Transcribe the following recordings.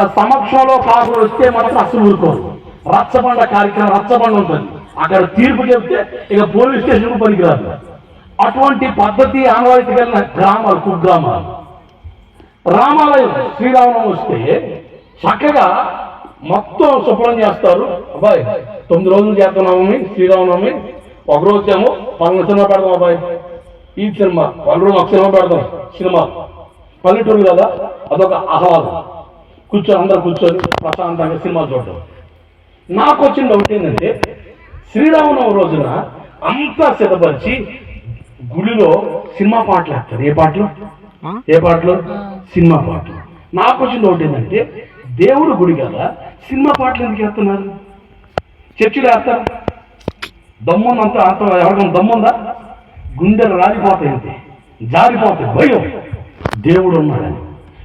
సమక్షంలో కాకులు వస్తే మాత్రం అసలు ఊరుకోరు. రచ్చబండ కార్యక్రమం రచ్చబండ ఉంటుంది. అక్కడ తీర్పు చెప్తే ఇక పోలీస్ స్టేషన్ పనికిరాదు. అటువంటి పద్ధతి ఆనవాయితీ కలిగిన గ్రామాలు కుగ్రామాలు. రామాలయం శ్రీరామనవమి వస్తే చక్కగా మొత్తం శుభ్రం చేస్తారు. అబ్బాయి తొమ్మిది రోజులు చేస్తున్నామని శ్రీరామనవమి. ఒక రోజు ఏమో పలానా సినిమా పెడదాం అబ్బాయి. ఈ సినిమా వాళ్ళ రోజు ఒక సినిమా పెడదాం సినిమా. పల్లెటూరు కదా అదొక ఆహ్లాదం కూర్చొని అందరు కూర్చొని ప్రశాంతంగా సినిమా చూడటం నాకు వచ్చిన డౌట్ ఏంటంటే శ్రీరామనవమి రోజున అంతా సిద్ధపరిచి గుడిలో సినిమా పాటలు వేస్తారు ఏ పాటలు? ఏ పాటలు? సినిమా పాటలు. నాకు వచ్చిన డౌట్ ఏంటంటే దేవుడు గుడి కదా సినిమా పాటలు ఎందుకు వేస్తున్నారు చర్చిలో వేస్తారు దమ్మున్నంత అంత ఎవరికైనా దమ్ముందా గుండెలు రాలిపోతాయి జారిపోతాయి. భయం. దేవుడు ఉన్నాడని.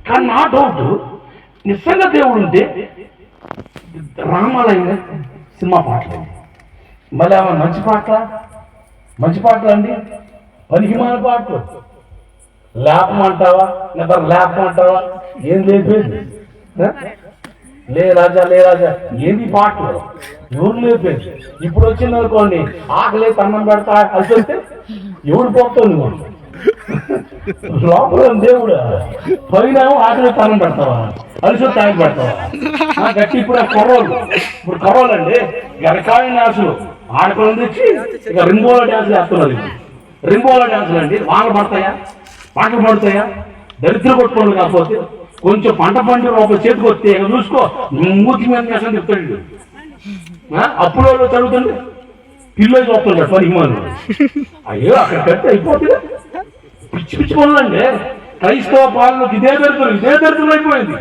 కానీ నా డౌట్ నిజంగా దేవుడు ఉంటే రామాలయం సినిమా పాటలు మళ్ళీ ఆమె మంచి పాటల? మంచి పాటలు అండి? పనికిమాల పాటలు. లేపమంటావా? లేదా లేపమంటావా? ఏం లేపేది? లే రాజా లే రాజా ఏంది పాటలు? ఎవరు లేపేది? ఇప్పుడు వచ్చింది అనుకోండి ఆకలి అన్నం పెడతా కలిసి వస్తే ఎవడు పోతావు నువ్వు? లోపల దేవుడు? పైన ఆకలి తాళం పెడతావా? అలిసి తాగి పెడతావా? గట్టి ఇప్పుడు ఆ కొర్రోలు. ఇప్పుడు కుర్రోలు అండి గరకాయ నాసులు ఆడకొని తెచ్చి ఇక రింబోల డ్యాన్స్ చేస్తున్నారు రింబోల డ్యాన్సులు అండి. వానలు పడతాయా? పాటలు పడతాయా? దరిద్ర కొట్టుకోండి కాకపోతే కొంచెం పంట పంట ఒక చేతికి వస్తే ఇక చూసుకో మూతి మీద చేసిన చెప్తాడు ఆ? అప్పుడు వాళ్ళు చదువుతుండే. పిల్లలు చూస్తుంటాడు సార్ హిమాను అయ్యో అక్కడ కడితే అయిపోతుంది పిచ్చి క్రైస్తవ పాలనకు ఇదే దరిద్రం ఇదే దరిద్రం అయిపోయింది.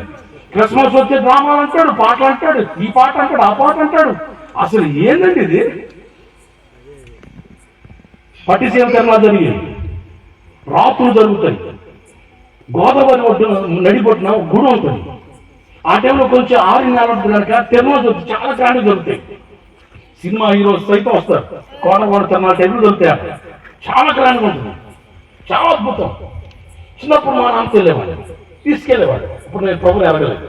క్రిస్మస్ వచ్చే డ్రామాలు అంటాడు పాటలు అంటాడు ఈ పాట అంటాడు ఆ పాట అంటాడు. అసలు ఏందండి ఇది? పట్టిసీమ తిరణాలు జరిగింది రాత్రులు జరుగుతాయి. గోదావరి ఒడ్డు నడిపొట్టిన గుడి ఉంటుంది. ఆ టైంలో కొంచెం ఆరు నెలల కనుక జరుగుతుంది చాలా గ్రాండ్ జరుగుతాయి. సినిమా హీరోస్ సైతం వస్తారు. కోట కోట టైంలో దొరుకుతాయి అక్కడ. చాలా గ్రాండ్గా ఉంటుంది. చాలా అద్భుతం. చిన్నప్పుడు మా నాన్న వెళ్ళేవాడు. తీసుకెళ్ళేవాడు. ఇప్పుడు నేను ప్రభులు ఎరగలేదు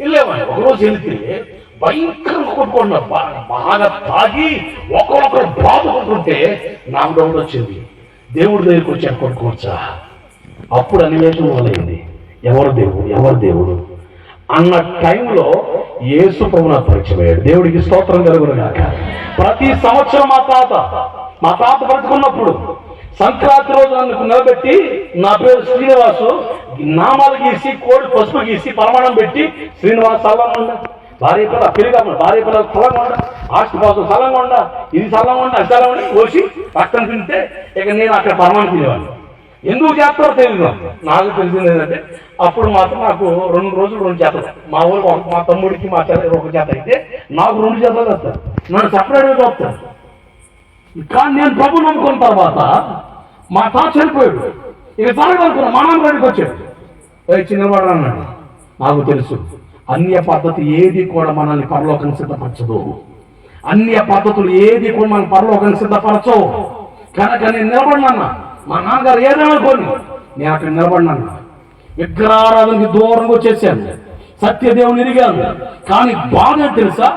వెళ్ళేవాడు. ఒకరోజు వెళితే భయంకరంగా కొట్టుకుంటున్నారు బాగా బాగా తాగి ఒకరొకరు బాధపడుతుంటే నాకు డౌట్ వచ్చింది. దేవుడి దగ్గరికి వచ్చి కొట్టుకోవచ్చా? అప్పుడు అన్వేషణ మొదలైంది. ఎవరు దేవుడు? ఎవరు దేవుడు? అన్న టైంలో యేసు ప్రభు నాకు పరిచయమయ్యాడు దేవుడికి స్తోత్రం కలుగును కాక ప్రతి సంవత్సరం మా తాత మా తాత బ్రతుకున్నప్పుడు సంక్రాంతి రోజు నన్ను నిలబెట్టి నా పేరు శ్రీనివాసు. నామాలు గీసి కోడి పసుపు గీసి పరమాణం పెట్టి శ్రీనివాస్ సల్లంగా భార్య పిల్ల పెరిగా భార్య పిల్లలు సలంగా ఉండ. ఆస్తి సలంగా ఉండ ఇది సలంగా అది సలంగా కోసి పక్కన తింటే ఇక నేను అక్కడ పరమాణం తినేవాడిని. ఎందుకు చేస్తారో తెలియదు నాకు. నాకు తెలిసింది ఏంటంటే అప్పుడు మాత్రం నాకు రెండు రోజులు రెండు చేతలు మా ఊరు మా తమ్ముడికి మా చేత ఒక చేత అయితే నాకు రెండు చేతలు వస్తారు నన్ను సపరేట్గా వస్తారు. కానీ నేను ప్రభు నమ్ముకున్న తర్వాత మా తాత చనిపోయాడు. ఇక జరగనుకున్నా మా నాన్నగారికి వచ్చాడు. చిన్నవాడు అన్నాడు నాకు తెలుసు అన్య పద్ధతి ఏది కూడా మనల్ని పరలోకం సిద్ధపరచదు. అన్య పద్ధతులు ఏది కూడా మన పరలోకం సిద్ధపరచవు. కనుక నేను నిలబడినన్నా మా నాన్నగారు ఏదేమనుకోని నేను అక్కడ నిలబడినన్నా విగ్రహారాధనకి దూరంగా వచ్చేసాను. సత్యదేవుని ఎరిగాను కానీ బాధ తెలుసా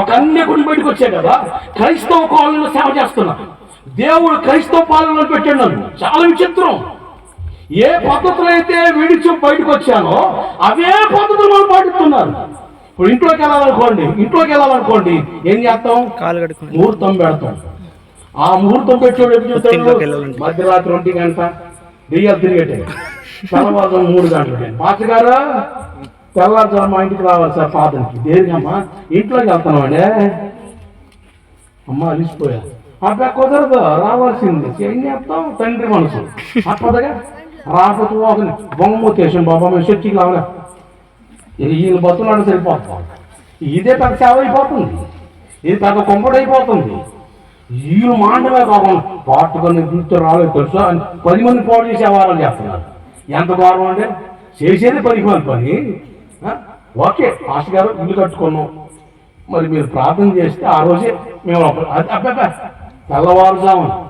ఒక అన్యకుడి బయటకు వచ్చాయి కదా క్రైస్తవ పాలనలో సేవ చేస్తున్నాను దేవుడు క్రైస్తవ పాలనలో పెట్టాడు నన్ను. చాలా విచిత్రం. ఏ పద్ధతులు అయితే విడిచి బయటకు వచ్చానో అవే పద్ధతులు వాళ్ళు పాటిస్తున్నారు. ఇప్పుడు ఇంట్లోకి వెళ్ళాలనుకోండి ఇంట్లోకి వెళ్ళాలనుకోండి ఏం చేస్తాం? ముహూర్తం పెడతాం. ఆ ముహూర్తం ఎప్పుడు వెళ్ళాలంటే. మధ్యరాత్రి ఒంటి గంట దెయ్యాలు తిరిగేటే. తెల్లవారుజాము మూడు గంటలకి. పాత గారు తెల్లవారుజాము మా ఇంటికి రావాలి సార్ పాదనికి దేనికమ్మా? ఇంట్లోకి వెళ్తామండి అమ్మ అలిసిపోయా అబ్బా కుదరదు రావాల్సింది. ఏం చేస్తాం? తండ్రి మనసు. తప్పదుగా రాకపోతే ఒక బొమ్మతేసాం బాబా మేము చర్చికి రావాలి? ఈయన బతున్నాడు సరిపోతాం ఇదే పెద్ద సేవ అయిపోతుంది. ఇది పెద్ద కొంపడు అయిపోతుంది. వీళ్ళు మాండమే కాకుండా పాటుకొని చూస్తే రాలేదు తెలుసా? అని పది మంది పోటీ చేసే వారాలు చేస్తున్నారు. ఎంత గౌరవం అంటే చేసేది పది పని. ఓకే పాస్ గారు ఇల్లు కట్టుకున్నాం. మరి మీరు ప్రార్థన చేస్తే ఆ రోజే మేము అప్పుడు- తెల్లవారుజామున. అబ్బబ్బా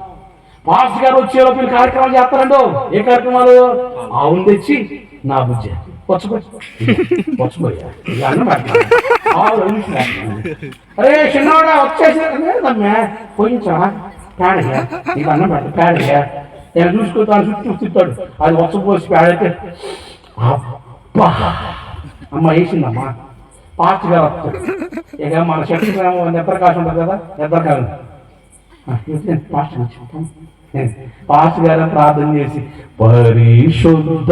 పాస్ గారు వచ్చేలోపు వీళ్ళు కార్యక్రమాలు చేస్తారండో ఏ కార్యక్రమాలు? ఆవును తెచ్చి నా బుజ్జ. అరే చిన్నవాడా వచ్చేసామే పోయించా పేడయ్యా. నీకు అన్నం పెట్ట పేడయ్యా. నేను చూసుకుంటాను చుట్టూ తిప్పాడు అది వచ్చపోసి పేడైతే అబ్బా! అమ్మ వేసిందమ్మా. పాచి గారు వస్తాడు ఇక మన శక్తి నిద్రకాశం ఉంటుంది కదా నిద్రకాలం పాస్ట్ పాస్ట్ గారు ప్రార్థన చేసి పరిశుద్ధ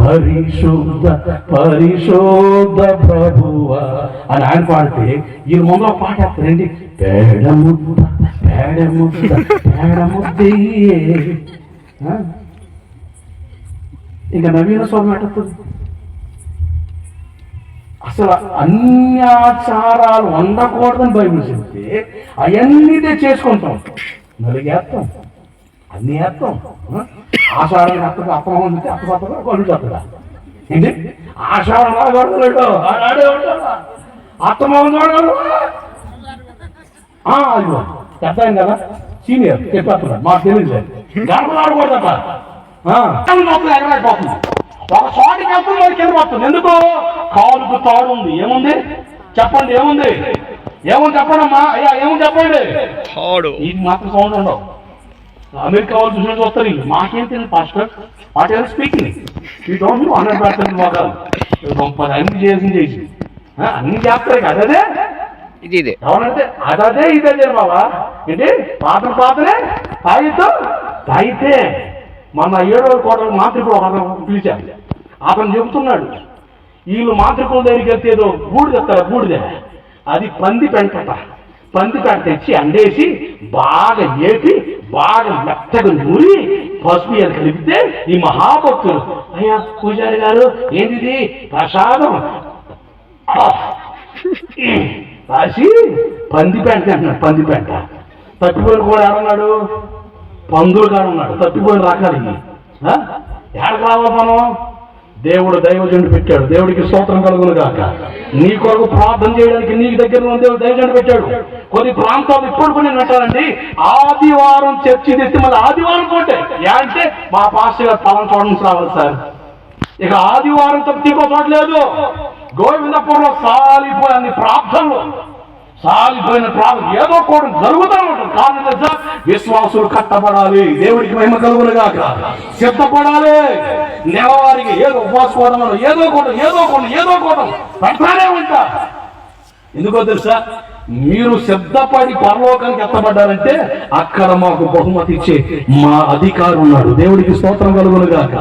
పరిశుద్ధ పరిశుద్ధ ప్రభువ అని ఆయన పాడితే ఈ ముందు ఒక పాట రండి పేడ ముద్ద పేడ ముద్ద పేడ ముద్దయ్యే ఆ? నవీన స్వామి ఎట్టతుంది అసలు అన్ని ఆచారాలు ఉండకూడదని బైబిల్ చెప్తే అవన్నీ చేసుకుంటాం. నలిగేస్తాం అన్ని వేస్తాం ఆ? ఆషాఢం అత్తగా అప్పం ఉంది అత్త పత్తగా కొలు చక్కగా ఏంటి ఆచారం కొడతాడు ఆడే ఉంటాడు. అత్తమోహం చూడాలి అదిగో పెద్ద కదా? సీనియర్ చెప్పేస్తున్నాడు. మాకు తెలియదు. గర్భం ఆడకూడదట ఎగరైపోతుంది ఒక చోటికి వెళ్తుంది మరి కింద పడుతుంది. ఎందుకు? కాలుకు తాడు ఉంది. ఏముంది? చెప్పండి ఏముంది? ఏముంది చెప్పండి అమ్మా అయ్యా ఏముంది చెప్పండి? తాడు. ఇది మాత్రం సౌండ్ ఉండవు. అమెరికా వాళ్ళు చూసిన చూస్తారు వీళ్ళు. మాకేం తెలియదు పాస్టర్. వాట్ ఎవర్ స్పీకింగ్ ఈ డోంట్ నో హండ్రెడ్ పర్సెంట్ మొగాలు గొప్ప అన్ని చేసి చేసి. అన్ని చేస్తారు అదే ఇది ఇదే. అవునంటే అదే ఇదే బాబా ఏంటి? పాత్ర పాత్రే తాగితో తాగితే మన ఏడో కోటల మాంత్రికుడు ఒక పిలిచాడు. అతను చెబుతున్నాడు వీళ్ళు మాంత్రికుల దగ్గరికి వెళ్తే ఏదో బూడిద తెస్తారు బూడిద అది పంది పెంకట పంది పెంట తెచ్చి అండేసి బాగా ఏపి బాగా మెత్తగా నూరి పసుపు అని కలిపితే ఈ మహాభక్తులు అయ్యా పూజారి గారు ఏంటిది? ప్రసాదం? రాసి పంది పెంట అంటున్నాడు పంది పెంట. తప్పిపోయిన కూడా ఏమన్నాడు పందులు కాడు ఉన్నాడు. తప్పిపోయిన రాకాలి ఆ? ఎక్కడికి రావాలి మనం? దేవుడు దైవజండు పెట్టాడు. దేవుడికి స్తోత్రం కలుగును కాక నీ కొరకు ప్రార్థన చేయడానికి నీకు దగ్గర ఉన్న దేవుడు దైవజండు పెట్టాడు. కొన్ని ప్రాంతాలు ఇప్పుడు కొన్ని వింటారండి ఆదివారం చర్చి తెచ్చి మళ్ళీ ఆదివారం పోటే అంటే మా పాస్టర్ గారు పొలం చోట రావాలి సార్. ఇక ఆదివారం తప్పితే ఇంకో లేదు. గోవిందపురంలో సాలిపోయిన ప్రార్థనలు. సాలిపోయిన ప్రాణం ఏదో కూడా జరుగుతూ ఉంటుంది కారణం తెలుసా? విశ్వాసులు కట్టబడాలి. దేవుడికి మహిమ కలుగులుగాక సిద్ధపడాలి. నెలవారికి ఏదో ఉపవాసపోవడం ఏదో కూడా ఏదో కూడా ఏదో కూడా పెడతానే ఉంటా. ఎందుకో తెలుసా? మీరు సిద్ధపడి పరలోకానికి ఎత్తబడ్డారంటే అక్కడ మాకు బహుమతి ఇచ్చే మా అధికారి ఉన్నాడు. దేవుడికి స్తోత్రం కలుగులుగాక